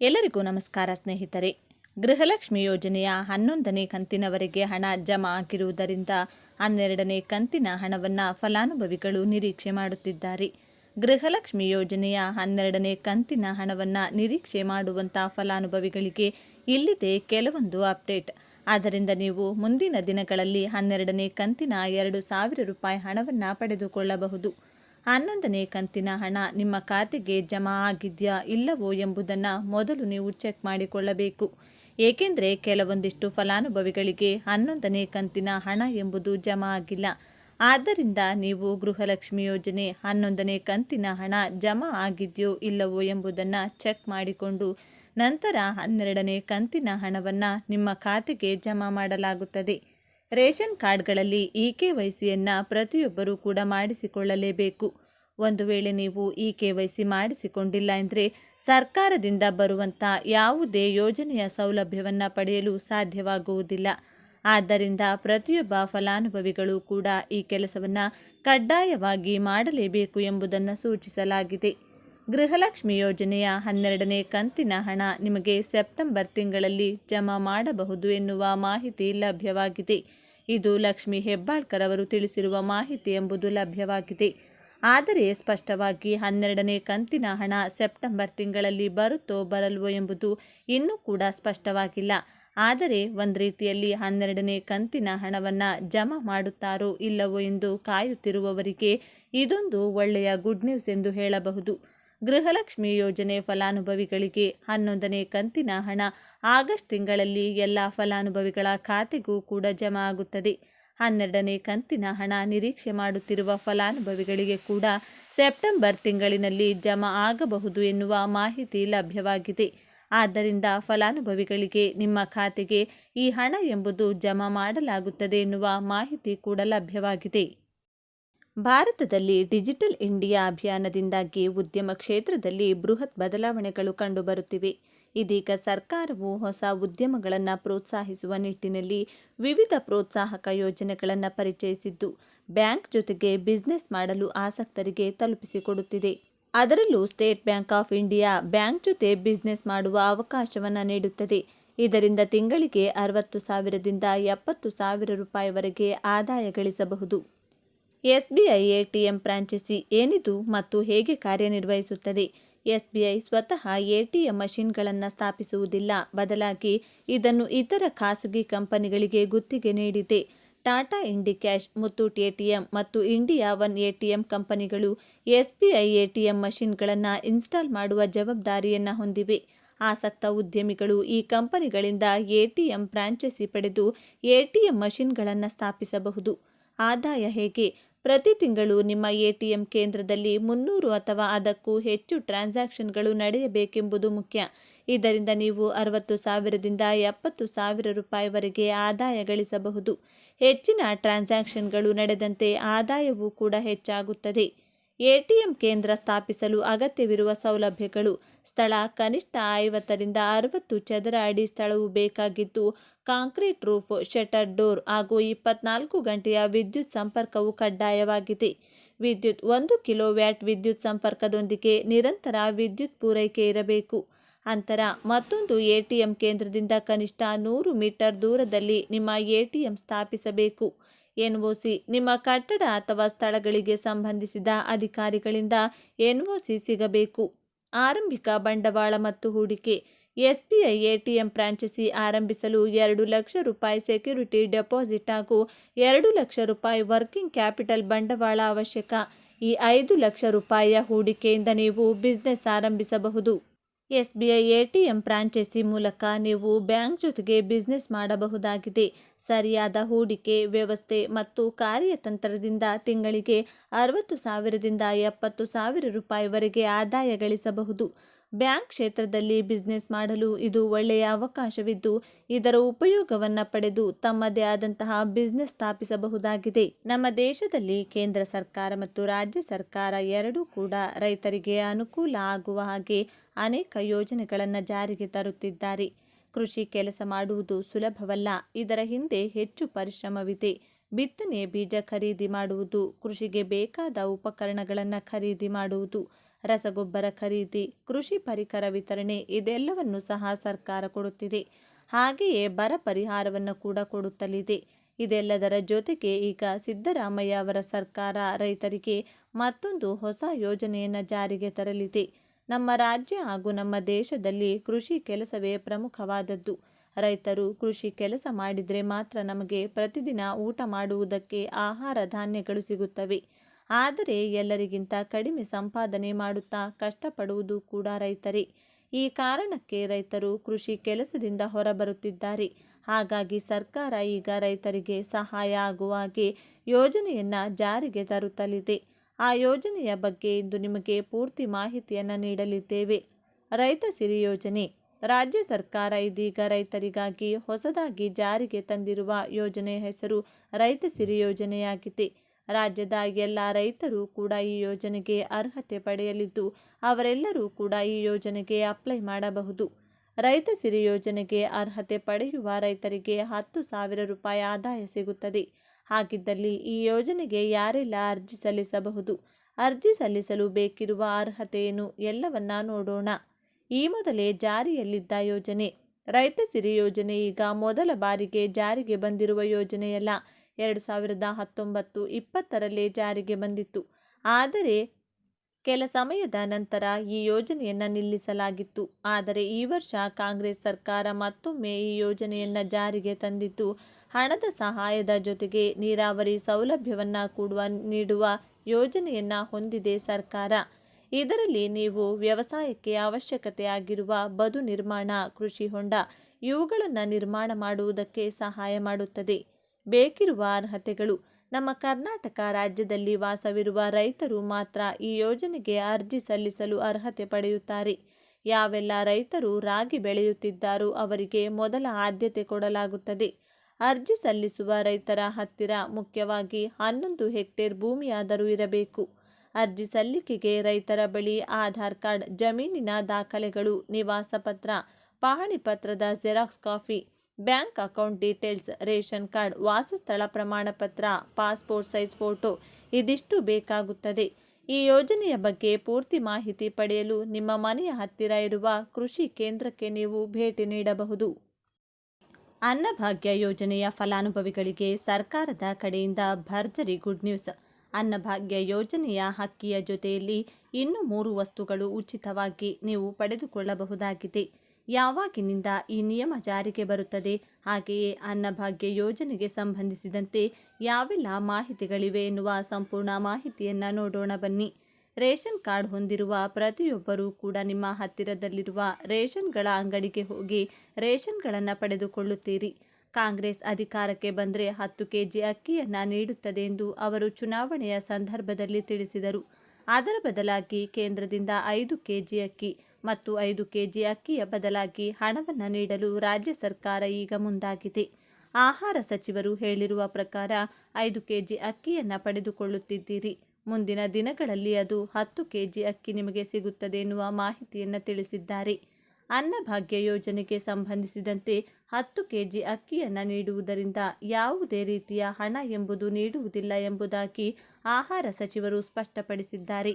ಎಲ್ಲರಿಗೂ ನಮಸ್ಕಾರ ಸ್ನೇಹಿತರೆ. ಗೃಹಲಕ್ಷ್ಮಿ ಯೋಜನೆಯ ಹನ್ನೊಂದನೇ ಕಂತಿನವರೆಗೆ ಹಣ ಜಮಾ ಆಗಿರುವುದರಿಂದ ಹನ್ನೆರಡನೇ ಕಂತಿನ ಹಣವನ್ನು ಫಲಾನುಭವಿಗಳು ನಿರೀಕ್ಷೆ ಮಾಡುತ್ತಿದ್ದಾರೆ. ಗೃಹಲಕ್ಷ್ಮಿ ಯೋಜನೆಯ ಹನ್ನೆರಡನೇ ಕಂತಿನ ಹಣವನ್ನು ನಿರೀಕ್ಷೆ ಮಾಡುವಂಥ ಫಲಾನುಭವಿಗಳಿಗೆ ಇಲ್ಲಿದೆ ಕೆಲವೊಂದು ಅಪ್ಡೇಟ್. ಆದ್ದರಿಂದ ನೀವು ಮುಂದಿನ ದಿನಗಳಲ್ಲಿ ಹನ್ನೆರಡನೇ ಕಂತಿನ ಎರಡು ಸಾವಿರ ರೂಪಾಯಿ ಹಣವನ್ನು ಪಡೆದುಕೊಳ್ಳಬಹುದು. ಹನ್ನೊಂದನೇ ಕಂತಿನ ಹಣ ನಿಮ್ಮ ಖಾತೆಗೆ ಜಮಾ ಆಗಿದೆಯಾ ಇಲ್ಲವೋ ಎಂಬುದನ್ನು ಮೊದಲು ನೀವು ಚೆಕ್ ಮಾಡಿಕೊಳ್ಳಬೇಕು. ಏಕೆಂದರೆ ಕೆಲವೊಂದಿಷ್ಟು ಫಲಾನುಭವಿಗಳಿಗೆ ಹನ್ನೊಂದನೇ ಕಂತಿನ ಹಣ ಎಂಬುದು ಜಮಾ ಆಗಿಲ್ಲ. ಆದ್ದರಿಂದ ನೀವು ಗೃಹಲಕ್ಷ್ಮಿ ಯೋಜನೆ ಹನ್ನೊಂದನೇ ಕಂತಿನ ಹಣ ಜಮಾ ಆಗಿದೆಯೋ ಇಲ್ಲವೋ ಎಂಬುದನ್ನು ಚೆಕ್ ಮಾಡಿಕೊಂಡು ನಂತರ ಹನ್ನೆರಡನೇ ಕಂತಿನ ಹಣವನ್ನು ನಿಮ್ಮ ಖಾತೆಗೆ ಜಮಾ ಮಾಡಲಾಗುತ್ತದೆ. ರೇಷನ್ ಕಾರ್ಡ್ಗಳಲ್ಲಿ ಇ ಕೆ ವೈ ಸಿಯನ್ನು ಪ್ರತಿಯೊಬ್ಬರೂ ಕೂಡ ಮಾಡಿಸಿಕೊಳ್ಳಲೇಬೇಕು. ಒಂದು ವೇಳೆ ನೀವು ಇ ಕೆ ವೈ ಸಿ ಮಾಡಿಸಿಕೊಂಡಿಲ್ಲ ಎಂದರೆ ಸರ್ಕಾರದಿಂದ ಬರುವಂಥ ಯಾವುದೇ ಯೋಜನೆಯ ಸೌಲಭ್ಯವನ್ನು ಪಡೆಯಲು ಸಾಧ್ಯವಾಗುವುದಿಲ್ಲ. ಆದ್ದರಿಂದ ಪ್ರತಿಯೊಬ್ಬ ಫಲಾನುಭವಿಗಳು ಕೂಡ ಈ ಕೆಲಸವನ್ನು ಕಡ್ಡಾಯವಾಗಿ ಮಾಡಲೇಬೇಕು ಎಂಬುದನ್ನು ಸೂಚಿಸಲಾಗಿದೆ. ಗೃಹಲಕ್ಷ್ಮಿ ಯೋಜನೆಯ ಹನ್ನೆರಡನೇ ಕಂತಿನ ಹಣ ನಿಮಗೆ ಸೆಪ್ಟೆಂಬರ್ ತಿಂಗಳಲ್ಲಿ ಜಮಾ ಮಾಡಬಹುದು ಎನ್ನುವ ಮಾಹಿತಿ ಲಭ್ಯವಾಗಿದೆ. ಇದು ಲಕ್ಷ್ಮಿ ಹೆಬ್ಬಾಳ್ಕರ್ ಅವರು ತಿಳಿಸಿರುವ ಮಾಹಿತಿ ಎಂಬುದು ಲಭ್ಯವಾಗಿದೆ. ಆದರೆ ಸ್ಪಷ್ಟವಾಗಿ ಹನ್ನೆರಡನೇ ಕಂತಿನ ಹಣ ಸೆಪ್ಟೆಂಬರ್ ತಿಂಗಳಲ್ಲಿ ಬರುತ್ತೋ ಬರಲ್ವೋ ಎಂಬುದು ಇನ್ನೂ ಕೂಡ ಸ್ಪಷ್ಟವಾಗಿಲ್ಲ. ಆದರೆ ಒಂದು ರೀತಿಯಲ್ಲಿ ಹನ್ನೆರಡನೇ ಕಂತಿನ ಹಣವನ್ನು ಜಮಾ ಮಾಡುತ್ತಾರೋ ಇಲ್ಲವೋ ಎಂದು ಕಾಯುತ್ತಿರುವವರಿಗೆ ಇದೊಂದು ಒಳ್ಳೆಯ ಗುಡ್ ನ್ಯೂಸ್ ಎಂದು ಹೇಳಬಹುದು. ಗೃಹಲಕ್ಷ್ಮಿ ಯೋಜನೆ ಫಲಾನುಭವಿಗಳಿಗೆ ಹನ್ನೊಂದನೇ ಕಂತಿನ ಹಣ. ಆಗಸ್ಟ್ ತಿಂಗಳಲ್ಲಿ ಎಲ್ಲ ಫಲಾನುಭವಿಗಳ ಖಾತೆಗೂ ಕೂಡ ಜಮಾ ಆಗುತ್ತದೆ. ಹನ್ನೆರಡನೇ ಕಂತಿನ ಹಣ ನಿರೀಕ್ಷೆ ಮಾಡುತ್ತಿರುವ ಫಲಾನುಭವಿಗಳಿಗೆ ಕೂಡ ಸೆಪ್ಟೆಂಬರ್ ತಿಂಗಳಿನಲ್ಲಿ ಜಮಾ ಆಗಬಹುದು ಎನ್ನುವ ಮಾಹಿತಿ ಲಭ್ಯವಾಗಿದೆ. ಆದ್ದರಿಂದ ಫಲಾನುಭವಿಗಳಿಗೆ ನಿಮ್ಮ ಖಾತೆಗೆ ಈ ಹಣ ಎಂಬುದು ಜಮಾ ಮಾಡಲಾಗುತ್ತದೆ ಎನ್ನುವ ಮಾಹಿತಿ ಕೂಡ ಲಭ್ಯವಾಗಿದೆ. ಭಾರತದಲ್ಲಿ ಡಿಜಿಟಲ್ ಇಂಡಿಯಾ ಅಭಿಯಾನದಿಂದಾಗಿ ಉದ್ಯಮ ಕ್ಷೇತ್ರದಲ್ಲಿ ಬೃಹತ್ ಬದಲಾವಣೆಗಳು ಕಂಡುಬರುತ್ತಿವೆ. ಇದೀಗ ಸರ್ಕಾರವು ಹೊಸ ಉದ್ಯಮಗಳನ್ನು ಪ್ರೋತ್ಸಾಹಿಸುವ ನಿಟ್ಟಿನಲ್ಲಿ ವಿವಿಧ ಪ್ರೋತ್ಸಾಹಕ ಯೋಜನೆಗಳನ್ನು ಪರಿಚಯಿಸಿದ್ದು, ಬ್ಯಾಂಕ್ ಜೊತೆಗೆ ಬಿಸ್ನೆಸ್ ಮಾಡಲು ಆಸಕ್ತರಿಗೆ ತಲುಪಿಸಿಕೊಡುತ್ತಿದೆ. ಅದರಲ್ಲೂ State Bank of India bank ಜೊತೆ ಬಿಸ್ನೆಸ್ ಮಾಡುವ ಅವಕಾಶವನ್ನು ನೀಡುತ್ತದೆ. ಇದರಿಂದ ತಿಂಗಳಿಗೆ ಅರವತ್ತು ಸಾವಿರದಿಂದ ಎಪ್ಪತ್ತು ಸಾವಿರ ರೂಪಾಯಿವರೆಗೆ ಆದಾಯ ಗಳಿಸಬಹುದು. ಎಸ್ಬಿಐ ಎಟಿಎಂ ಫ್ರಾಂಚೈಸಿ ಏನಿದು ಮತ್ತು ಹೇಗೆ ಕಾರ್ಯನಿರ್ವಹಿಸುತ್ತದೆ? ಎಸ್ಬಿಐ ಸ್ವತಃ ಎಟಿಎಂ ಮಷಿನ್ಗಳನ್ನು ಸ್ಥಾಪಿಸುವುದಿಲ್ಲ. ಬದಲಾಗಿ ಇದನ್ನು ಇತರ ಖಾಸಗಿ ಕಂಪನಿಗಳಿಗೆ ಗುತ್ತಿಗೆ ನೀಡಿದೆ. ಟಾಟಾ ಇಂಡಿಕ್ಯಾಶ್ ಮುತ್ತೂಟ್ ಎಟಿಎಂ ಮತ್ತು ಇಂಡಿಯಾ ಒನ್ ಎಟಿಎಂ ಕಂಪನಿಗಳು ಎಸ್ಬಿಐ ಎಟಿಎಂ ಮಷಿನ್ಗಳನ್ನು ಇನ್ಸ್ಟಾಲ್ ಮಾಡುವ ಜವಾಬ್ದಾರಿಯನ್ನು ಹೊಂದಿವೆ. ಆಸಕ್ತ ಉದ್ಯಮಿಗಳು ಈ ಕಂಪನಿಗಳಿಂದ ಎಟಿಎಂ ಫ್ರಾಂಚೈಸಿ ಪಡೆದು ಎಟಿಎಂ ಮಷಿನ್ಗಳನ್ನು ಸ್ಥಾಪಿಸಬಹುದು. ಆದಾಯ ಹೇಗೆ? ಪ್ರತಿ ತಿಂಗಳು ನಿಮ್ಮ ಎಟಿಎಂ ಕೇಂದ್ರದಲ್ಲಿ ಮುನ್ನೂರು ಅಥವಾ ಅದಕ್ಕೂ ಹೆಚ್ಚು ಟ್ರಾನ್ಸಾಕ್ಷನ್ಗಳು ನಡೆಯಬೇಕೆಂಬುದು ಮುಖ್ಯ. ಇದರಿಂದ ನೀವು ಅರವತ್ತು ಸಾವಿರದಿಂದ ಎಪ್ಪತ್ತು ಸಾವಿರ ರೂಪಾಯಿವರೆಗೆ ಆದಾಯ ಗಳಿಸಬಹುದು. ಹೆಚ್ಚಿನ ಟ್ರಾನ್ಸಾಕ್ಷನ್ಗಳು ನಡೆದಂತೆ ಆದಾಯವೂ ಕೂಡ ಹೆಚ್ಚಾಗುತ್ತದೆ. ಎಟಿಎಂ ಕೇಂದ್ರ ಸ್ಥಾಪಿಸಲು ಅಗತ್ಯವಿರುವ ಸೌಲಭ್ಯಗಳು, ಸ್ಥಳ ಕನಿಷ್ಠ ಐವತ್ತರಿಂದ ಅರವತ್ತು ಚದರ ಅಡಿ ಸ್ಥಳವು ಬೇಕಾಗಿದ್ದು ಕಾಂಕ್ರೀಟ್ ರೂಫ್, ಶಟರ್ ಡೋರ್ ಹಾಗೂ ಇಪ್ಪತ್ನಾಲ್ಕು ಗಂಟೆಯ ವಿದ್ಯುತ್ ಸಂಪರ್ಕವು ಕಡ್ಡಾಯವಾಗಿದೆ. ವಿದ್ಯುತ್ ಒಂದು ಕಿಲೋವ್ಯಾಟ್ ವಿದ್ಯುತ್ ಸಂಪರ್ಕದೊಂದಿಗೆ ನಿರಂತರ ವಿದ್ಯುತ್ ಪೂರೈಕೆ ಇರಬೇಕು. ಅಂತರ ಮತ್ತೊಂದು ಎಟಿಎಂ ಕೇಂದ್ರದಿಂದ ಕನಿಷ್ಠ ನೂರು ಮೀಟರ್ ದೂರದಲ್ಲಿ ನಿಮ್ಮ ಎಟಿಎಂ ಸ್ಥಾಪಿಸಬೇಕು. ಎನ್ಒಸಿ ನಿಮ್ಮ ಕಟ್ಟಡ ಅಥವಾ ಸ್ಥಳಗಳಿಗೆ ಸಂಬಂಧಿಸಿದ ಅಧಿಕಾರಿಗಳಿಂದ ಎನ್ಒಸಿ ಸಿಗಬೇಕು. ಆರಂಭಿಕ ಬಂಡವಾಳ ಮತ್ತು ಹೂಡಿಕೆ. ಎಸ್ಬಿಐ ಎಟಿಎಂ ಫ್ರಾಂಚೈಸಿ ಆರಂಭಿಸಲು ಎರಡು ಲಕ್ಷ ರೂಪಾಯಿ ಸೆಕ್ಯೂರಿಟಿ ಡೆಪಾಸಿಟ್ ಹಾಗೂ ಎರಡು ಲಕ್ಷ ರೂಪಾಯಿ ವರ್ಕಿಂಗ್ ಕ್ಯಾಪಿಟಲ್ ಬಂಡವಾಳ ಅವಶ್ಯಕ. ಈ ಐದು ಲಕ್ಷ ರೂಪಾಯಿಯ ಹೂಡಿಕೆಯಿಂದ ನೀವು ಬಿಸ್ನೆಸ್ ಆರಂಭಿಸಬಹುದು. ಎಸ್ಬಿಐ ಎಟಿಎಂ ಫ್ರಾಂಚೈಸಿ ಮೂಲಕ ನೀವು ಬ್ಯಾಂಕ್ ಜೊತೆಗೆ ಬಿಸ್ನೆಸ್ ಮಾಡಬಹುದಾಗಿದೆ. ಸರಿಯಾದ ಹೂಡಿಕೆ, ವ್ಯವಸ್ಥೆ ಮತ್ತು ಕಾರ್ಯತಂತ್ರದಿಂದ ತಿಂಗಳಿಗೆ ಅರವತ್ತು ಸಾವಿರದಿಂದ ಎಪ್ಪತ್ತು ಸಾವಿರ ರೂಪಾಯಿವರೆಗೆ ಆದಾಯ ಗಳಿಸಬಹುದು. ಬ್ಯಾಂಕ್ ಕ್ಷೇತ್ರದಲ್ಲಿ ಬಿಸ್ನೆಸ್ ಮಾಡಲು ಇದು ಒಳ್ಳೆಯ ಅವಕಾಶವಿದ್ದು, ಇದರ ಉಪಯೋಗವನ್ನು ಪಡೆದು ತಮ್ಮದೇ ಆದಂತಹ ಬಿಸ್ನೆಸ್ ಸ್ಥಾಪಿಸಬಹುದಾಗಿದೆ. ನಮ್ಮ ದೇಶದಲ್ಲಿ ಕೇಂದ್ರ ಸರ್ಕಾರ ಮತ್ತು ರಾಜ್ಯ ಸರ್ಕಾರ ಎರಡೂ ಕೂಡ ರೈತರಿಗೆ ಅನುಕೂಲ ಆಗುವ ಹಾಗೆ ಅನೇಕ ಯೋಜನೆಗಳನ್ನು ಜಾರಿಗೆ ತರುತ್ತಿದ್ದಾರೆ. ಕೃಷಿ ಕೆಲಸ ಮಾಡುವುದು ಸುಲಭವಲ್ಲ, ಇದರ ಹಿಂದೆ ಹೆಚ್ಚು ಪರಿಶ್ರಮವಿದೆ. ಬಿತ್ತನೆ ಬೀಜ ಖರೀದಿ ಮಾಡುವುದು, ಕೃಷಿಗೆ ಬೇಕಾದ ಉಪಕರಣಗಳನ್ನು ಖರೀದಿ ಮಾಡುವುದು. ರಸಗೊಬ್ಬರ ಖರೀದಿ, ಕೃಷಿ ಪರಿಕರ ವಿತರಣೆ ಇದೆಲ್ಲವನ್ನು ಸಹ ಸರ್ಕಾರ ಕೊಡುತ್ತಿದೆ. ಹಾಗೆಯೇ ಬರ ಪರಿಹಾರವನ್ನು ಕೂಡ ಕೊಡುತ್ತಲಿದೆ. ಇದೆಲ್ಲದರ ಜೊತೆಗೆ ಈಗ ಸಿದ್ದರಾಮಯ್ಯ ಅವರ ಸರ್ಕಾರ ರೈತರಿಗೆ ಮತ್ತೊಂದು ಹೊಸ ಯೋಜನೆಯನ್ನು ಜಾರಿಗೆ ತರಲಿದೆ. ನಮ್ಮ ರಾಜ್ಯ ಹಾಗೂ ನಮ್ಮ ದೇಶದಲ್ಲಿ ಕೃಷಿ ಕೆಲಸವೇ ಪ್ರಮುಖವಾದದ್ದು. ರೈತರು ಕೃಷಿ ಕೆಲಸ ಮಾಡಿದರೆ ಮಾತ್ರ ನಮಗೆ ಪ್ರತಿದಿನ ಊಟ ಮಾಡುವುದಕ್ಕೆ ಆಹಾರ ಧಾನ್ಯಗಳು ಸಿಗುತ್ತವೆ. ಆದರೆ ಎಲ್ಲರಿಗಿಂತ ಕಡಿಮೆ ಸಂಪಾದನೆ ಮಾಡುತ್ತಾ ಕಷ್ಟಪಡುವುದು ಕೂಡ ರೈತರೇ. ಈ ಕಾರಣಕ್ಕೆ ರೈತರು ಕೃಷಿ ಕೆಲಸದಿಂದ ಹೊರಬರುತ್ತಿದ್ದಾರೆ. ಹಾಗಾಗಿ ಸರ್ಕಾರ ಈಗ ರೈತರಿಗೆ ಸಹಾಯ ಆಗುವ ಹಾಗೆ ಯೋಜನೆಯನ್ನು ಜಾರಿಗೆ ತರುತ್ತಲಿದೆ. ಆ ಯೋಜನೆಯ ಬಗ್ಗೆ ಇಂದು ನಿಮಗೆ ಪೂರ್ತಿ ಮಾಹಿತಿಯನ್ನು ನೀಡಲಿದ್ದೇವೆ. ರೈತ ಸಿರಿ ಯೋಜನೆ. ರಾಜ್ಯ ಸರ್ಕಾರ ಇದೀಗ ರೈತರಿಗಾಗಿ ಹೊಸದಾಗಿ ಜಾರಿಗೆ ತಂದಿರುವ ಯೋಜನೆಯ ಹೆಸರು ರೈತ ಸಿರಿ ಯೋಜನೆಯಾಗಿದೆ. ರಾಜ್ಯದ ಎಲ್ಲ ರೈತರು ಕೂಡ ಈ ಯೋಜನೆಗೆ ಅರ್ಹತೆ ಪಡೆಯಲಿದ್ದು, ಅವರೆಲ್ಲರೂ ಕೂಡ ಈ ಯೋಜನೆಗೆ ಅಪ್ಲೈ ಮಾಡಬಹುದು. ರೈತ ಸಿರಿ ಯೋಜನೆಗೆ ಅರ್ಹತೆ ಪಡೆಯುವ ರೈತರಿಗೆ ಹತ್ತು ಸಾವಿರ ರೂಪಾಯಿ ಆದಾಯ ಸಿಗುತ್ತದೆ. ಹಾಗಿದ್ದಲ್ಲಿ ಈ ಯೋಜನೆಗೆ ಯಾರೆಲ್ಲ ಅರ್ಜಿ ಸಲ್ಲಿಸಬಹುದು? ಅರ್ಜಿ ಸಲ್ಲಿಸಲು ಬೇಕಿರುವ ಅರ್ಹತೆಯನ್ನು ಎಲ್ಲವನ್ನ ನೋಡೋಣ. ಈ ಮೊದಲೇ ಜಾರಿಯಲ್ಲಿದ್ದ ಯೋಜನೆ. ರೈತ ಸಿರಿ ಯೋಜನೆ ಈಗ ಮೊದಲ ಬಾರಿಗೆ ಜಾರಿಗೆ ಬಂದಿರುವ ಯೋಜನೆಯಲ್ಲ. ಎರಡು ಸಾವಿರದ ಹತ್ತೊಂಬತ್ತು ಇಪ್ಪತ್ತರಲ್ಲಿ ಜಾರಿಗೆ ಬಂದಿತ್ತು. ಆದರೆ ಕೆಲ ಸಮಯದ ನಂತರ ಈ ಯೋಜನೆಯನ್ನು ನಿಲ್ಲಿಸಲಾಗಿತ್ತು. ಆದರೆ ಈ ವರ್ಷ ಕಾಂಗ್ರೆಸ್ ಸರ್ಕಾರ ಮತ್ತೊಮ್ಮೆ ಈ ಯೋಜನೆಯನ್ನು ಜಾರಿಗೆ ತಂದಿತ್ತು ಹಣದ ಸಹಾಯದ ಜೊತೆಗೆ ನೀರಾವರಿ ಸೌಲಭ್ಯವನ್ನು ಕೂಡುವ, ನೀಡುವ ಯೋಜನೆಯನ್ನು ಹೊಂದಿದೆ ಸರ್ಕಾರ. ಇದರಲ್ಲಿ ನೀವು ವ್ಯವಸಾಯಕ್ಕೆ ಅವಶ್ಯಕತೆಯಾಗಿರುವ ಬದು ನಿರ್ಮಾಣ, ಕೃಷಿ ಹೊಂಡ ಇವುಗಳನ್ನು ನಿರ್ಮಾಣ ಮಾಡುವುದಕ್ಕೆ ಸಹಾಯ ಮಾಡುತ್ತದೆ. ಬೇಕಿರುವ ಅರ್ಹತೆಗಳು. ನಮ್ಮ ಕರ್ನಾಟಕ ರಾಜ್ಯದಲ್ಲಿ ವಾಸವಿರುವ ರೈತರು ಮಾತ್ರ ಈ ಯೋಜನೆಗೆ ಅರ್ಜಿ ಸಲ್ಲಿಸಲು ಅರ್ಹತೆ ಪಡೆಯುತ್ತಾರೆ. ಯಾವೆಲ್ಲ ರೈತರು ರಾಗಿ ಬೆಳೆಯುತ್ತಿದ್ದಾರೋ ಅವರಿಗೆ ಮೊದಲ ಆದ್ಯತೆ ಕೊಡಲಾಗುತ್ತದೆ. ಅರ್ಜಿ ಸಲ್ಲಿಸುವ ರೈತರ ಹತ್ತಿರ ಮುಖ್ಯವಾಗಿ ಹನ್ನೊಂದು ಹೆಕ್ಟೇರ್ ಭೂಮಿಯಾದರೂ ಇರಬೇಕು. ಅರ್ಜಿ ಸಲ್ಲಿಕೆಗೆ ರೈತರ ಬಳಿ ಆಧಾರ್ ಕಾರ್ಡ್, ಜಮೀನಿನ ದಾಖಲೆಗಳು, ನಿವಾಸ ಪತ್ರ ಪಹಣಿ ಪತ್ರದ xerox copy bank account details, ration card, ವಾಸಸ್ಥಳ ಪ್ರಮಾಣ ಪತ್ರ ಪಾಸ್ಪೋರ್ಟ್ ಸೈಜ್ ಫೋಟೋ ಇದಿಷ್ಟು ಬೇಕಾಗುತ್ತದೆ. ಈ ಯೋಜನೆಯ ಬಗ್ಗೆ ಪೂರ್ತಿ ಮಾಹಿತಿ ಪಡೆಯಲು ನಿಮ್ಮ ಮನೆಯ ಹತ್ತಿರ ಇರುವ ಕೃಷಿ ಕೇಂದ್ರಕ್ಕೆ ನೀವು ಭೇಟಿ ನೀಡಬಹುದು. ಅನ್ನಭಾಗ್ಯ ಯೋಜನೆಯ ಫಲಾನುಭವಿಗಳಿಗೆ ಸರ್ಕಾರದ ಕಡೆಯಿಂದ ಭರ್ಜರಿ ಗುಡ್ ನ್ಯೂಸ್. ಅನ್ನಭಾಗ್ಯ ಯೋಜನೆಯ ಹಕ್ಕಿಯ ಜೊತೆಯಲ್ಲಿ ಇನ್ನು ಮೂರು ವಸ್ತುಗಳು ಉಚಿತವಾಗಿ ನೀವು ಪಡೆದುಕೊಳ್ಳಬಹುದಾಗಿದೆ. ಯಾವಾಗಿನಿಂದ ಈ ನಿಯಮ ಜಾರಿಗೆ ಬರುತ್ತದೆ? ಹಾಗೆಯೇ ಅನ್ನಭಾಗ್ಯ ಯೋಜನೆಗೆ ಸಂಬಂಧಿಸಿದಂತೆ ಯಾವೆಲ್ಲ ಮಾಹಿತಿಗಳಿವೆ ಎನ್ನುವ ಸಂಪೂರ್ಣ ಮಾಹಿತಿಯನ್ನು ನೋಡೋಣ ಬನ್ನಿ. ರೇಷನ್ ಕಾರ್ಡ್ ಹೊಂದಿರುವ ಪ್ರತಿಯೊಬ್ಬರೂ ಕೂಡ ನಿಮ್ಮ ಹತ್ತಿರದಲ್ಲಿರುವ ರೇಷನ್ಗಳ ಅಂಗಡಿಗೆ ಹೋಗಿ ರೇಷನ್ಗಳನ್ನು ಪಡೆದುಕೊಳ್ಳುತ್ತೀರಿ. ಕಾಂಗ್ರೆಸ್ ಅಧಿಕಾರಕ್ಕೆ ಬಂದರೆ ಹತ್ತು ಕೆಜಿ ಅಕ್ಕಿಯನ್ನು ನೀಡುತ್ತದೆ ಎಂದು ಅವರು ಚುನಾವಣೆಯ ಸಂದರ್ಭದಲ್ಲಿ ತಿಳಿಸಿದರು. ಅದರ ಬದಲಾಗಿ ಕೇಂದ್ರದಿಂದ ಐದು ಕೆಜಿ ಅಕ್ಕಿ ಮತ್ತು ಐದು ಕೆಜಿ ಅಕ್ಕಿಯ ಬದಲಾಗಿ ಹಣವನ್ನು ನೀಡಲು ರಾಜ್ಯ ಸರ್ಕಾರ ಈಗ ಮುಂದಾಗಿದೆ. ಆಹಾರ ಸಚಿವರು ಹೇಳಿರುವ ಪ್ರಕಾರ ಐದು ಕೆಜಿ ಅಕ್ಕಿಯನ್ನು ಪಡೆದುಕೊಳ್ಳುತ್ತಿದ್ದೀರಿ. ಮುಂದಿನ ದಿನಗಳಲ್ಲಿ ಅದು ಹತ್ತು ಕೆಜಿ ಅಕ್ಕಿ ನಿಮಗೆ ಸಿಗುತ್ತದೆ ಎನ್ನುವ ಮಾಹಿತಿಯನ್ನು ತಿಳಿಸಿದ್ದಾರೆ. ಅನ್ನಭಾಗ್ಯ ಯೋಜನೆಗೆ ಸಂಬಂಧಿಸಿದಂತೆ ಹತ್ತು ಕೆಜಿ ಅಕ್ಕಿಯನ್ನು ನೀಡುವುದರಿಂದ ಯಾವುದೇ ರೀತಿಯ ಹಣ ಎಂಬುದು ನೀಡುವುದಿಲ್ಲ ಎಂಬುದಾಗಿ ಆಹಾರ ಸಚಿವರು ಸ್ಪಷ್ಟಪಡಿಸಿದ್ದಾರೆ.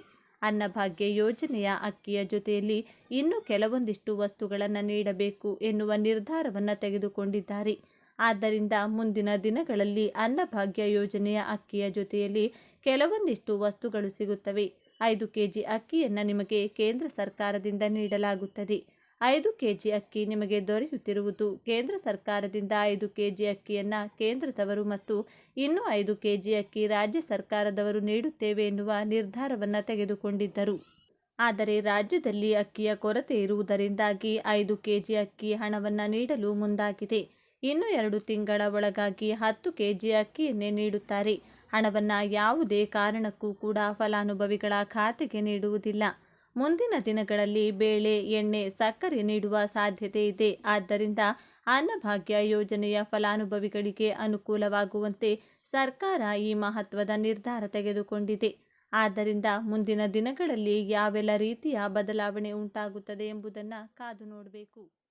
ಅನ್ನಭಾಗ್ಯ ಯೋಜನೆಯ ಅಕ್ಕಿಯ ಜೊತೆಯಲ್ಲಿ ಇನ್ನೂ ಕೆಲವೊಂದಿಷ್ಟು ವಸ್ತುಗಳನ್ನು ನೀಡಬೇಕು ಎನ್ನುವ ನಿರ್ಧಾರವನ್ನು ತೆಗೆದುಕೊಂಡಿದ್ದಾರೆ. ಆದ್ದರಿಂದ ಮುಂದಿನ ದಿನಗಳಲ್ಲಿ ಅನ್ನಭಾಗ್ಯ ಯೋಜನೆಯ ಅಕ್ಕಿಯ ಜೊತೆಯಲ್ಲಿ ಕೆಲವೊಂದಿಷ್ಟು ವಸ್ತುಗಳು ಸಿಗುತ್ತವೆ. ಐದು ಕೆಜಿ ಅಕ್ಕಿಯನ್ನು ನಿಮಗೆ ಕೇಂದ್ರ ಸರ್ಕಾರದಿಂದ ನೀಡಲಾಗುತ್ತದೆ. ಐದು ಕೆಜಿ ಅಕ್ಕಿ ನಿಮಗೆ ದೊರೆಯುತ್ತಿರುವುದು. ಕೇಂದ್ರ ಸರ್ಕಾರದಿಂದ ಐದು ಕೆಜಿ ಅಕ್ಕಿಯನ್ನು ಕೇಂದ್ರದವರು ಮತ್ತು ಇನ್ನೂ ಐದು ಕೆಜಿ ಅಕ್ಕಿ ರಾಜ್ಯ ಸರ್ಕಾರದವರು ನೀಡುತ್ತೇವೆ ಎನ್ನುವ ನಿರ್ಧಾರವನ್ನು ತೆಗೆದುಕೊಂಡಿದ್ದರು. ಆದರೆ ರಾಜ್ಯದಲ್ಲಿ ಅಕ್ಕಿಯ ಕೊರತೆ ಇರುವುದರಿಂದಾಗಿ ಐದು ಕೆಜಿ ಅಕ್ಕಿ ಹಣವನ್ನು ನೀಡಲು ಮುಂದಾಗಿದೆ. ಇನ್ನು ಎರಡು ತಿಂಗಳ ಒಳಗಾಗಿ ಹತ್ತು ಕೆಜಿ ಅಕ್ಕಿಯನ್ನೇ ನೀಡುತ್ತಾರೆ. ಹಣವನ್ನು ಯಾವುದೇ ಕಾರಣಕ್ಕೂ ಕೂಡ ಫಲಾನುಭವಿಗಳ ಖಾತೆಗೆ ನೀಡುವುದಿಲ್ಲ. ಮುಂದಿನ ದಿನಗಳಲ್ಲಿ ಬೇಳೆ, ಎಣ್ಣೆ, ಸಕ್ಕರೆ ನೀಡುವ ಸಾಧ್ಯತೆ ಇದೆ. ಆದ್ದರಿಂದ ಅನ್ನಭಾಗ್ಯ ಯೋಜನೆಯ ಫಲಾನುಭವಿಗಳಿಗೆ ಅನುಕೂಲವಾಗುವಂತೆ ಸರ್ಕಾರ ಈ ಮಹತ್ವದ ನಿರ್ಧಾರ ತೆಗೆದುಕೊಂಡಿದೆ. ಆದ್ದರಿಂದ ಮುಂದಿನ ದಿನಗಳಲ್ಲಿ ಯಾವೆಲ್ಲ ರೀತಿಯ ಬದಲಾವಣೆ ಉಂಟಾಗುತ್ತದೆ ಎಂಬುದನ್ನು ಕಾದು ನೋಡಬೇಕು.